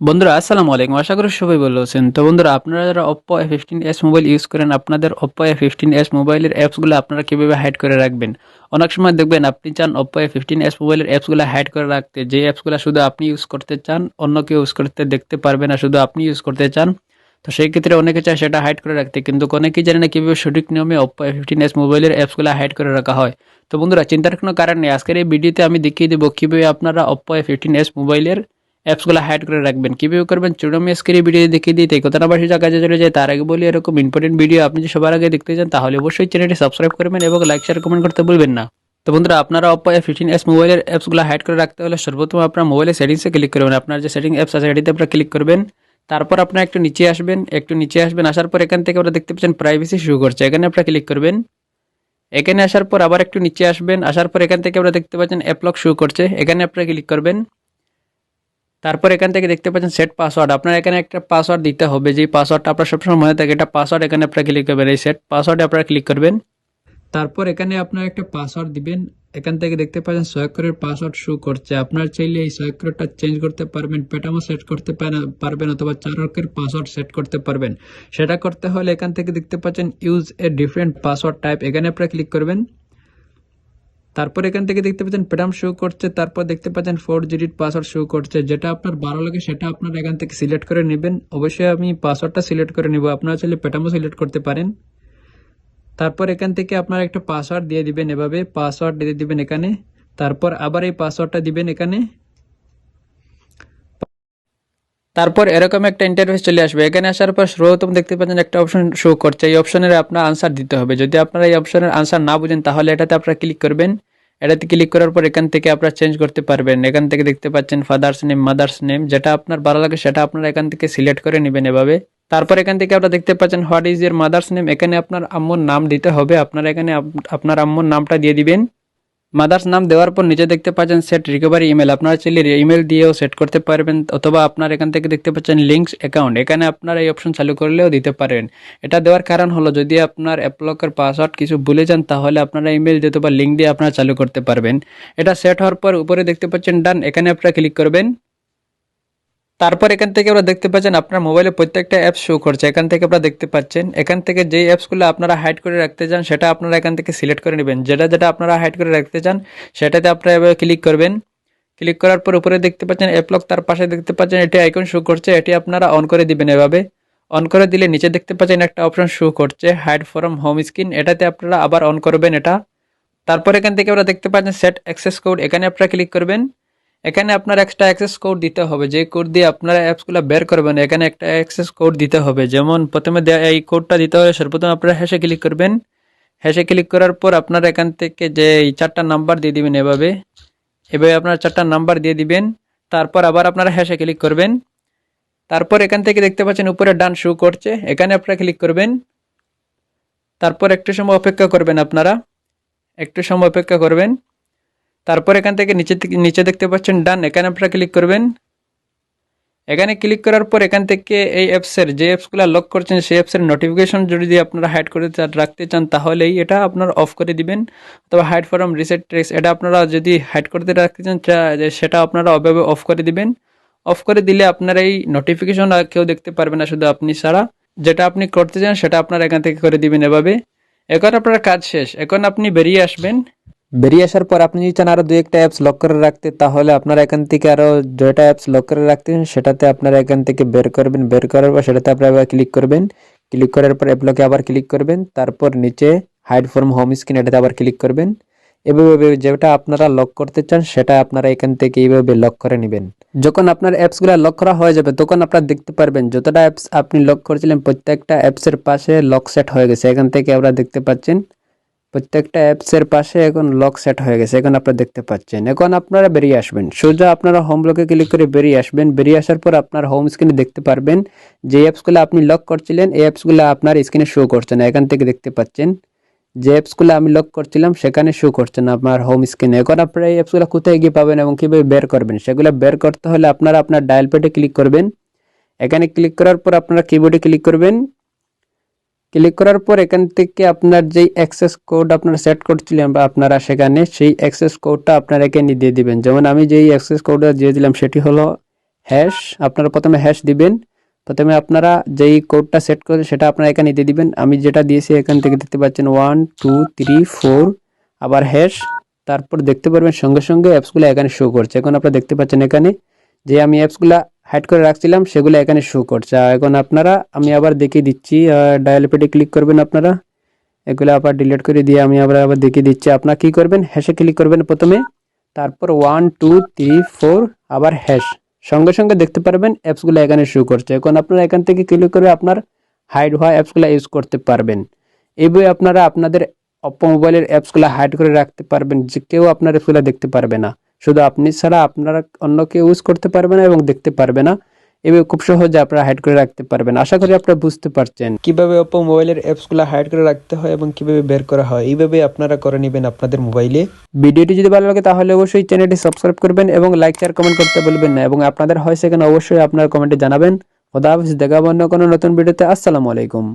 বন্ধুরা, আসসালামু আলাইকুম। আশা করি সবাই ভালো আছেন। তো বন্ধুরা, আপনারা যারা Oppo A fifteen S mobile use করেন, আপনাদের অপ্পো এ ফিফটিন এস মোবাইলের অ্যাপসগুলো আপনারা কীভাবে হাইড করে রাখবেন? অনেক সময় দেখবেন আপনি চান অপ্পো এ ফিফটিন এস মোবাইলের অ্যাপসগুলো হাইড করে রাখতে। যে অ্যাপসগুলো শুধু আপনি ইউজ করতে চান, অন্য কেউ ইউজ করতে দেখতে পারবে না, শুধু আপনি ইউজ করতে চান। তো সেই ক্ষেত্রে অনেকে চায় সেটা হাইড করে রাখতে, কিন্তু অনেকেই জানে না কীভাবে সঠিক নিয়মে অপ্পো এ ফিফটিন এস মোবাইলের অ্যাপসগুলো হাইড করে রাখা হয়। তো বন্ধুরা, চিন্তার কোনো কারণ নেই। আজকের এই ভিডিওতে আমি দেখিয়ে দেবো কীভাবে আপনারা অপ্পো এ ফিফটিন এস মোবাইলের অ্যাপসগুলো হাইড করে রাখবেন। কীভাবে করবেন? চুড়ো আজকের ভিডিও দেখিয়ে দিই। তাই কথাটা বাসি কাজে চলে যায় তার আগে বলি এরকম ইম্পর্টেন্ট ভিডিও আপনি যদি সবার আগে দেখতে চান, তাহলে অবশ্যই চ্যানেলটি সাবস্ক্রাইব করবেন এবং লাইক শেয়ার কমেন্ট করতে ভুলবেন না। তো বন্ধুরা, আপনারা অপ্পো এ ফিফটিন এস মোবাইলের অ্যাপসগুলো হাইড করে রাখতে হলে সর্বপ্রথম আপনার মোবাইলের সেটিংসে ক্লিক করবেন। আপনার যে সেটিং অ্যাপস আছে সেটিতে আপনারা ক্লিক করবেন। তারপর আপনার একটু নিচে আসবেন। একটু নিচে আসবেন, আসার পর এখান থেকে আপনারা দেখতে পাচ্ছেন প্রাইভেসি শুরু করছে। এখানে আপনারা ক্লিক করবেন। এখানে আসার পর আবার একটু নিচে আসবেন। আসার পর এখান থেকে আপনারা দেখতে পাচ্ছেন অ্যাপলক শুরু করছে। এখানে আপনারা ক্লিক করবেন। তারপর এখান থেকে দেখতে পাচ্ছেন সেট পাসওয়ার্ড আপনার এখানে একটা পাসওয়ার্ড দিতে হবে যে পাসওয়ার্ডটা আপনার সবসময় মনে থাকে, এটা পাসওয়ার্ড এখানে আপনারা ক্লিক করবেন। এই সেট পাসওয়ার্ডে আপনারা ক্লিক করবেন। তারপর এখানে আপনার একটা পাসওয়ার্ড দিবেন। এখান থেকে দেখতে পাচ্ছেন সয়াক্রের পাসওয়ার্ড শো করছে। আপনার চাইলে এই সয়াক্রটা চেঞ্জ করতে পারবেন প্যাটামো সেট করতে পারে- পারবেন অথবা চার অঙ্কের পাসওয়ার্ড সেট করতে পারবেন। সেটা করতে হলে এখান থেকে দেখতে পাচ্ছেন use a different password type এখানে আপনারা ক্লিক করবেন। তারপর এখান থেকে দেখতে পাচ্ছেন প্যাটাম শো করছে, তারপর দেখতে পাচ্ছেন ফোর ডিজিট পাসওয়ার্ড শো করছে। যেটা আপনার ভালো লাগে, সেটা আপনার এখান থেকে সিলেক্ট করে নেবেন। অবশ্যই আমি পাসওয়ার্ডটা সিলেক্ট করে নেব। আপনারা চাইলে প্যাটামও সিলেক্ট করতে পারেন। তারপর এখান থেকে আপনার একটা পাসওয়ার্ড দিয়ে দিবেন এভাবে। পাসওয়ার্ড দিয়ে দিবেন এখানে। তারপর আবার এই পাসওয়ার্ডটা দিবেন এখানে। তারপর এরকম একটা ইন্টারফেস চলে আসবে। এখানে আসার পর সর্বপ্রথম দেখতে পাচ্ছেন একটা অপশন শো করছে। এই অপশনের আপনার আনসার দিতে হবে। যদি আপনারা এই অপশনের আনসার না বুঝেন, তাহলে এটাতে আপনারা ক্লিক করবেন। এটাতে ক্লিক করার পর এখান থেকে আপনারা চেঞ্জ করতে পারবেন। এখান থেকে দেখতে পাচ্ছেন ফাদার্স নেম মাদার্স নেম যেটা আপনার ভালো লাগে সেটা আপনারা এখান থেকে সিলেক্ট করে নেবেন এভাবে। তারপর এখান থেকে আপনারা দেখতে পাচ্ছেন what is your mother's name এখানে আপনার আম্মুর নাম দিতে হবে। আপনারা এখানে আপ- আপনার আম্মুর নামটা দিয়ে দিবেন। মাদার্স নাম দেওয়ার পর নিচে দেখতে পাচ্ছেন সেট রিকভারি ইমেল আপনারা চাইলে ইমেল দিয়েও সেট করতে পারবেন, অথবা আপনার এখান থেকে দেখতে পাচ্ছেন লিঙ্কস অ্যাকাউন্ট এখানে আপনারা এই অপশন চালু করলেও দিতে পারেন। এটা দেওয়ার কারণ হলো, যদি আপনার অ্যাপলকের পাসওয়ার্ড কিছু ভুলে যান, তাহলে আপনারা ইমেল দিয়ে অথবা লিঙ্ক দিয়ে আপনারা চালু করতে পারবেন। এটা সেট হওয়ার পর উপরে দেখতে পাচ্ছেন ডান এখানে আপনারা ক্লিক করবেন। তারপর এখান থেকে আপনারা দেখতে পাচ্ছেন আপনার মোবাইলে প্রত্যেকটা অ্যাপস শো করছে। এখান থেকে আপনারা দেখতে পাচ্ছেন, এখান থেকে যেই অ্যাপসগুলো আপনারা হাইড করে রাখতে চান, সেটা আপনারা এখান থেকে সিলেক্ট করে নেবেন। যেটা যেটা আপনারা হাইড করে রাখতে চান, সেটাতে আপনারা এভাবে ক্লিক করবেন। ক্লিক করার পর উপরে দেখতে পাচ্ছেন অ্যাপলক তার পাশে দেখতে পাচ্ছেন এটি আইকন শো করছে, এটি আপনারা অন করে দিবেন এভাবে। অন করে দিলে নিচে দেখতে পাচ্ছেন একটা অপশন শো করছে হাইড ফরম হোম স্ক্রিন এটাতে আপনারা আবার অন করবেন এটা। তারপর এখান থেকে আপনারা দেখতে পাচ্ছেন সেট অ্যাক্সেস কোড এখানে আপনারা ক্লিক করবেন। এখানে আপনার একটা অ্যাক্সেস কোড দিতে হবে। যে কোড দিয়ে আপনারা অ্যাপসগুলো বের করবেন, এখানে একটা অ্যাক্সেস কোড দিতে হবে। যেমন প্রথমে এই কোডটা দিতে হবে সর্বপ্রথম আপনারা হ্যাশে ক্লিক করবেন। হ্যাশে ক্লিক করার পর আপনারা এখান থেকে যে এই চারটা নাম্বার দিয়ে দিবেন এভাবে। এভাবে আপনারা চারটা নাম্বার দিয়ে দিবেন। তারপর আবার আপনারা হ্যাশে ক্লিক করবেন। তারপর এখান থেকে দেখতে পাচ্ছেন উপরে ডান শু করছে। এখানে আপনারা ক্লিক করবেন। তারপর একটু সময় অপেক্ষা করবেন আপনারা। একটু সময় অপেক্ষা করবেন। তারপর এখান থেকে নিচে নিচে দেখতে পাচ্ছেন ডান, এখানে আপনারা ক্লিক করবেন। এখানে ক্লিক করার পর এখান থেকে এই অ্যাপসের যে অ্যাপসগুলো লক করছেন, সেই অ্যাপসের নোটিফিকেশন যদি আপনারা হাইড করে রাখতে চান, তাহলেই এটা আপনার অফ করে দিবেন। অথবা হাইড ফরম রিসেট ট্রেক্স এটা আপনারা যদি হাইড করতে রাখতে চান সেটা আপনারা অভাবে অফ করে দিবেন। অফ করে দিলে আপনার এই নোটিফিকেশন আর কেউ দেখতে পারবে না শুধু আপনি ছাড়া। যেটা আপনি করতে চান, সেটা আপনারা এখান থেকে করে দিবেন এভাবে। এখন আপনার কাজ শেষ। এখন আপনি বেরিয়ে আসবেন। বেরিয়ে আসার পর আপনি যদি চান আরও দুই একটা অ্যাপস লক করে রাখতে, তাহলে আপনারা এখান থেকে আরও যেটা অ্যাপস লক করে রাখতেন সেটাতে আপনারা এখান থেকে বের করবেন। বের করার পর সেটাতে আপনারা আবার ক্লিক করবেন। ক্লিক করার পর অ্যাপলকে আবার ক্লিক করবেন। তারপর নিচে হাইড ফর্ম হোম স্ক্রিন এটাতে আবার ক্লিক করবেন। এভাবে যেটা আপনারা লক করতে চান, সেটা আপনারা এখান থেকে এইভাবে লক করে নেবেন। যখন আপনার অ্যাপসগুলো লক করা হয়ে যাবে, তখন আপনারা দেখতে পারবেন, যতটা অ্যাপস আপনি লক করেছিলেন, প্রত্যেকটা অ্যাপসের পাশে লক সেট হয়ে গেছে। এখান থেকে আপনারা দেখতে পাচ্ছেন প্রত্যেকটা অ্যাপসের পাশে এখন লক সেট হয়ে গেছে, এখন আপনারা দেখতে পাচ্ছেন। এখন আপনারা বেরিয়ে আসবেন। সোজা আপনারা হোম লকে ক্লিক করে বেরিয়ে আসবেন। বেরিয়ে আসার পর আপনার হোম স্ক্রিনে দেখতে পারবেন যে অ্যাপসগুলো আপনি লক করছিলেন, এই অ্যাপসগুলো আপনার স্ক্রিনে শো করছে না। এখান থেকে দেখতে পাচ্ছেন যে অ্যাপসগুলো আমি লক করছিলাম, সেখানে শো করছে না আপনার হোম স্ক্রিনে এখন আপনারা এই অ্যাপসগুলো কোথায় গিয়ে পাবেন এবং কীভাবে বের করবেন, সেগুলো বের করতে হলে আপনারা আপনার ডায়াল প্যাডে ক্লিক করবেন। এখানে ক্লিক করার পর আপনারা কিবোর্ডে ক্লিক করবেন। ক্লিক করার পর এখান থেকে আপনার যেই অ্যাক্সেস কোড আপনারা সেট করছিলেন বা আপনারা সেখানে সেই অ্যাক্সেস কোডটা আপনারা এখানে দিয়ে দিবেন। যেমন আমি যেই অ্যাক্সেস কোডটা দিয়ে দিলাম সেটি হলো হ্যাশ আপনারা প্রথমে হ্যাশ দিবেন। প্রথমে আপনারা যেই কোডটা সেট করেন সেটা আপনারা এখানে দিয়ে দিবেন। আমি যেটা দিয়েছি এখান থেকে দেখতে পাচ্ছেন ওয়ান টু থ্রি ফোর আবার হ্যাশ তারপর দেখতে পারবেন সঙ্গে সঙ্গে অ্যাপসগুলো এখানে শো করছে। এখন আপনারা দেখতে পাচ্ছেন এখানে যে আমি অ্যাপসগুলো হাইড করে রাখছিলাম, সেগুলো এখানে শো করছে। এখন আপনারা, আমি আবার দেখিয়ে দিচ্ছি ডায়াল পেটে ক্লিক করবেন আপনারা। এগুলো আবার ডিলিট করে দিয়ে আমি আবার আবার দেখিয়ে দিচ্ছি। আপনারা কি করবেন? হ্যাশে ক্লিক করবেন প্রথমে। তারপর ওয়ান টু থ্রি ফোর আবার হ্যাশ সঙ্গে সঙ্গে দেখতে পারবেন অ্যাপসগুলো এখানে শো করছে। এখন আপনারা এখান থেকে ক্লিক করে আপনার হাইড হওয়া অ্যাপসগুলো ইউজ করতে পারবেন। এইভাবে আপনারা আপনাদের অপো মোবাইলের অ্যাপসগুলো হাইড করে রাখতে পারবেন। যে কেউ আপনার অ্যাপসগুলো দেখতে পারবে না। শুধু আপনি ছাড়া আপনারা অন্য কেউ ইউজ করতে পারবে না এবং দেখতে পারবে না। এভাবে খুব সহজে আপনারা হাইড করে রাখতে পারবেন। আশা করি আপনারা বুঝতে পারছেন। কীভাবে অপো মোবাইলের অ্যাপসগুলো হাইড করে রাখতে হয় এবং কীভাবে বের করা হয় এইভাবে আপনারা করে নেবেন আপনাদের মোবাইলে ভিডিওটি যদি ভালো লাগে তাহলে অবশ্যই চ্যানেলটি সাবস্ক্রাইব করবেন এবং লাইক শেয়ার কমেন্ট করতে বলবেন না। এবং আপনাদের হয় সেখানে অবশ্যই আপনার কমেন্টে জানাবেন। খোদা হাফিজ দেখাবো অন্য কোনো নতুন ভিডিওতে। আসসালামু আলাইকুম।